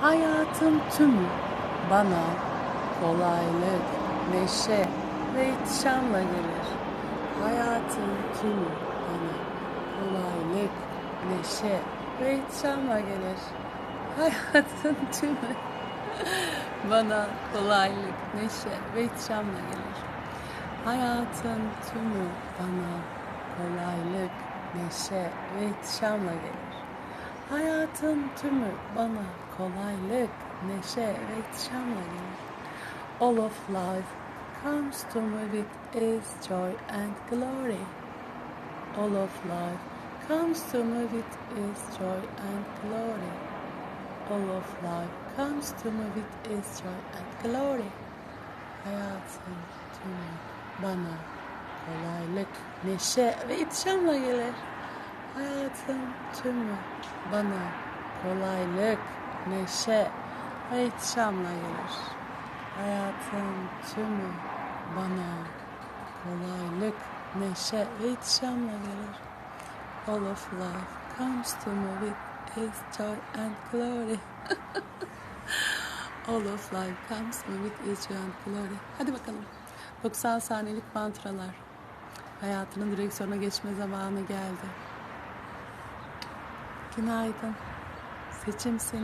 Hayatın tümü bana kolaylık, neşe ve ihtişamla gelir. Hayatın tümü bana kolaylık, neşe ve ihtişamla gelir. Hayatın tümü bana kolaylık, neşe ve ihtişamla gelir. Hayatın tümü bana kolaylık, neşe ve ihtişamla gelir. Hayatın tümü bana kolaylık, neşe ve ihtişamla gelir. All of life comes to me with its joy and glory. All of life comes to me with its joy and glory. All of life comes to me with its joy and glory. Hayatın tümü bana kolaylık, neşe ve ihtişamla gelir. Hayatın tümü bana kolaylık, neşe ve ihtişamla gelir. Hayatın tümü bana kolaylık, neşe ve ihtişamla gelir. All of life comes to me with its joy and glory. All of life comes to me with its joy and glory. Hadi bakalım. 90 saniyelik mantralar. Hayatının direksiyona geçme zamanı geldi. Günaydın. Seçim senin.